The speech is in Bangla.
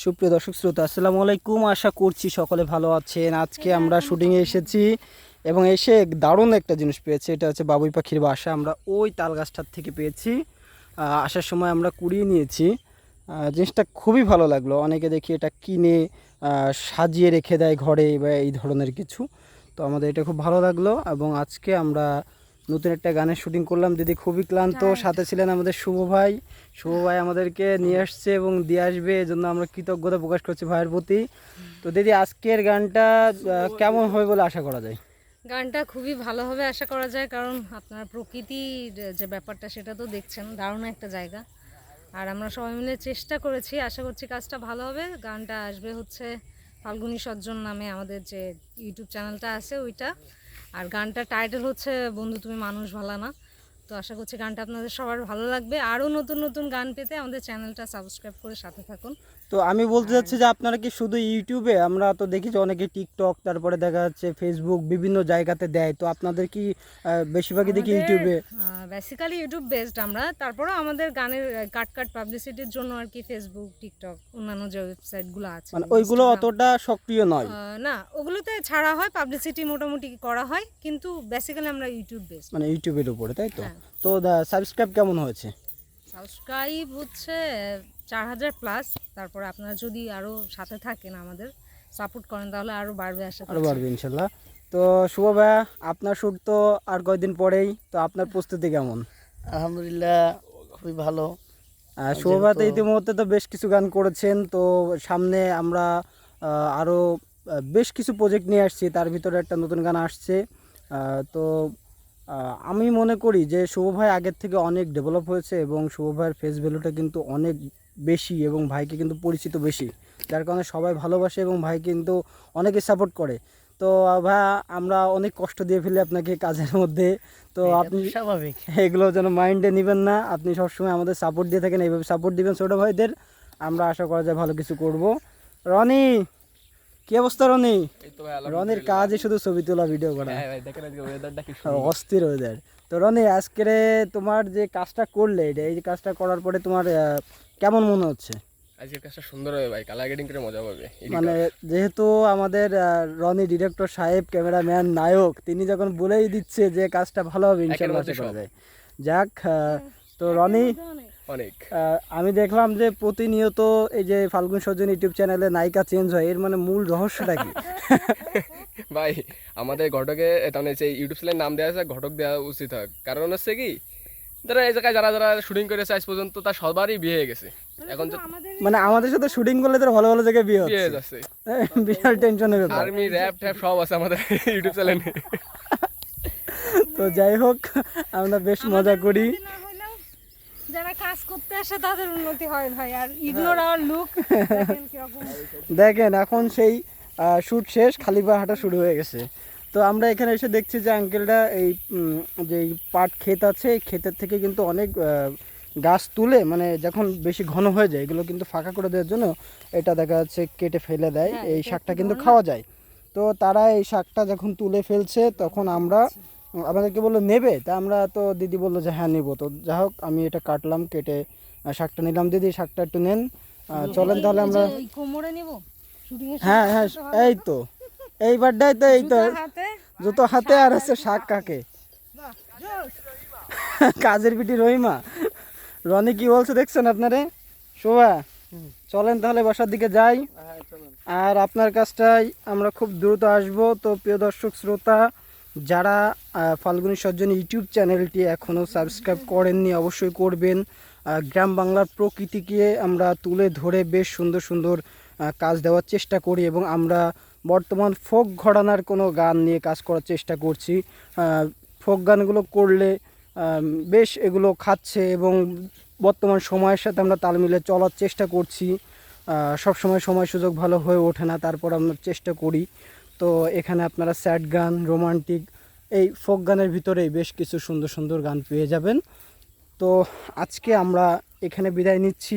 সুপ্রিয় দর্শক শ্রোতা, আসসালামু আলাইকুম। আশা করছি সকলে ভালো আছেন। আজকে আমরা শুটিংয়ে এসেছি এবং এসে দারুণ একটা জিনিস পেয়েছি। এটা হচ্ছে বাবুই পাখির বাসা। আমরা ওই তাল গাছটার থেকে পেয়েছি। আসার সময় আমরা কুড়িয়ে নিয়েছি। জিনিসটা খুবই ভালো লাগল। অনেকে দেখি এটা কিনে সাজিয়ে রেখে দেয় ঘরে বা এই ধরনের কিছু। তো আমাদের এটা খুব ভালো লাগল এবং আজকে আমরা নতুন একটা গানের শুটিং করলাম। দিদি খুবই ক্লান্ত সাথে ছিলেন আমাদের শুভ ভাই। শুভ ভাই আমাদেরকে নিয়ে আসছে এবং দিয়ে আসবে এই জন্য আমরা কৃতজ্ঞতা প্রকাশ করছি ভাইয়ের প্রতি। তো দিদি আজকের গানটা কেমন হবে বলে আশা করা যায়? গানটা খুবই ভালোভাবে আশা করা যায় কারণ আপনার প্রকৃতির যে ব্যাপারটা সেটা তো দেখছেন দারুণ একটা জায়গা। আর আমরা সবাই মিলে চেষ্টা করেছি আশা করছি কাজটা ভালো হবে। গানটা আসবে হচ্ছে ফাল্গুনী সজ্জন নামে আমাদের যে ইউটিউব চ্যানেলটা আছে ওইটা। আর গানটা টাইটেল হচ্ছে, বন্ধু তুমি মানুষ ভালো না। তো আশা করছি গানটা আপনাদের সবার ভালো লাগবে। আরও নতুন নতুন গান পেতে আমাদের চ্যানেলটা সাবস্ক্রাইব করে সাথে থাকুন। তো আমি বলতে চাচ্ছি যে আপনারা কি শুধু ইউটিউবে আমরা তো দেখি যে অনেকে টিকটক তারপরে দেখা যাচ্ছে ফেসবুক বিভিন্ন জায়গাতে দেয়। তো আপনাদের কি বেশিরভাগই দেখি ইউটিউবে? বেসিক্যালি ইউটিউব বেসড আমরা। তারপরেও আমাদের গানের কাট কাট পাবলিসিটির জন্য আর কি ফেসবুক টিকটক অন্যান্য যে ওয়েবসাইটগুলো আছে। মানে ওইগুলো অতটা সক্রিয় নয়। না ওগুলোতে ছাড়া হয় পাবলিসিটি মোটামুটি করা হয় কিন্তু বেসিক্যালি আমরা ইউটিউব বেসড মানে ইউটিউবের উপরে তাই তো? হ্যাঁ। তো সাবস্ক্রাইব কেমন হয়েছে? সাবস্ক্রাইব হচ্ছে চার হাজার প্লাস তারপরে আপনারা যদি আরও সাথে থাকেন আমাদের সাপোর্ট করেন তাহলে আরও বাড়বে আশা আরও করছি। বাড়বে ইনশাল্লাহ। তো শুভ ভাইয়া আপনার শ্যুট তো আর কয়দিন পরেই তো আপনার প্রস্তুতি কেমন? আলহামদুলিল্লাহ খুবই ভালো। শুভ ভাইয়া তো ইতিমধ্যে তো বেশ কিছু গান করেছেন তো সামনে আমরা আরও বেশ কিছু প্রজেক্ট নিয়ে আসছি তার ভিতরে একটা নতুন গান আসছে। তো আমি মনে করি যে শুভ ভাই আগের থেকে অনেক ডেভেলপ হয়েছে এবং শুভ ভাইয়ের ফেস ভ্যালুটা কিন্তু অনেক বেশি এবং ভাইকে কিন্তু পরিচিত বেশি। যার কারণে সবাই ভালোবাসে এবং ভাই কিন্তু অনেকে সাপোর্ট করে। তো ভাইয়া আমরা অনেক কষ্ট দিয়ে ফেলি আপনাকে কাজের মধ্যে। তো আপনি স্বাভাবিক। এগুলো যেন মাইন্ডে নেবেন না। আপনি সবসময় আমাদের সাপোর্ট দিয়ে থাকেন এইভাবে সাপোর্ট দিবেন ছোটো ভাইদের। আমরা আশা করা যায় ভালো কিছু করব। রনি কি অবস্থা রনি? রনির কাজই শুধু ছবি তোলা ভিডিও করা। অস্থির হয়ে যায় তো রনি আজকের তোমার যে কাজটা করলে এটা এই কাজটা করার পরে তোমার কেমন মনে হচ্ছে? আজকের কাজটা সুন্দর হবে ভাই কালার গেটিং করে মজা পাবে মানে যেহেতু আমাদের রনি ডিরেক্টর সাহেব ক্যামেরাম্যান নায়ক তিনি যখন বলেই দিচ্ছে যে কাজটা ভালো হবে আশা করা যায়। যাক তো রনি অনেক। আমি দেখলাম যে প্রতিনিয়ত এই যে ফাল্গুন সজ্জন ইউটিউব চ্যানেলে নায়িকা চেঞ্জ হয় এর মানে মূল রহস্যটা কি? ভাই আমাদের ঘটকে তার মানে সেই ইউটিউব চ্যানেলের নাম দেওয়া আছে ঘটক দেওয়া উচিত হয়। কারণ হচ্ছে কি যারা এই জায়গায় যারা যারা শুটিং করেছে আজ পর্যন্ত তার সবারই বিয়ে হয়ে গেছে। এখন তো মানে আমাদের সাথে শুটিং করলে তো ভালো ভালো জায়গায় বিয়ে হয়ে হচ্ছে। যাচ্ছে বিশাল টেনশনের ব্যাপার। আর্মি র্যাপ ট্যাপ সব আছে আমাদের ইউটিউব চ্যানেলে তো যাই হোক আমরা বেশ মজা করি। যারা কাজ করতে আসে তাদের উন্নতি হয় ভাই। আর ইগনোর আওয়ার লুক দেখেন এখন সেই শ্যুট শেষ খালি পা হাঁটা শুরু হয়ে গেছে। তো আমরা এখানে এসে দেখছি যে আঙ্কেলটা এই যে পাট ক্ষেত আছে এই ক্ষেতের থেকে কিন্তু অনেক গাছ তুলে মানে যখন বেশি ঘন হয়ে যায় এগুলো কিন্তু ফাঁকা করে দেওয়ার জন্য এটা দেখা যাচ্ছে কেটে ফেলে দেয় হ্যাঁ, এই শাকটা কিন্তু খাওয়া যায়। তো তারা এই শাকটা যখন তুলে ফেলছে তখন আমরা আমাদেরকে বলল নেবে? তা আমরা তো দিদি বলল যে হ্যাঁ নেব। তো যা হোক আমি এটা কাটলাম কেটে শাকটা নিলাম। দিদি শাকটা একটু নেন। চলেন তাহলে আমরা কোমরে নিব? হ্যাঁ হ্যাঁ এই তো। এইবারটাই তো এই তো। জুতো হাতে। আর হচ্ছে শাক কাকে। কাজের পিটি রহিমা। রনি কি বলছে দেখছেন আপনারে? শোভা চলেন তাহলে বাসার দিকে যাই। আর আপনার কাছটাই আমরা খুব দ্রুত আসব। তো প্রিয় দর্শক শ্রোতা যারা ফাল্গুনী সজ্জন ইউটিউব চ্যানেলটি এখনও সাবস্ক্রাইব করেননি অবশ্যই করবেন। গ্রাম বাংলার প্রকৃতিকে আমরা তুলে ধরে বেশ সুন্দর সুন্দর কাজ দেওয়ার চেষ্টা করি এবং আমরা বর্তমান ফোক ঘরানার কোনো গান নিয়ে কাজ করার চেষ্টা করছি। ফোক গানগুলো করলে বেশ এগুলো খাচ্ছে এবং বর্তমান সময়ের সাথে আমরা তাল মিলে চলার চেষ্টা করছি। সব সময় সময় সুযোগ ভালো হয়ে ওঠে না, তারপর আমরা চেষ্টা করি। তো এখানে আপনারা স্যাড গান, রোমান্টিক, এই ফোক গানের ভিতরেই বেশ কিছু সুন্দর সুন্দর গান পেয়ে যাবেন। তো আজকে আমরা এখানে বিদায় নিচ্ছি।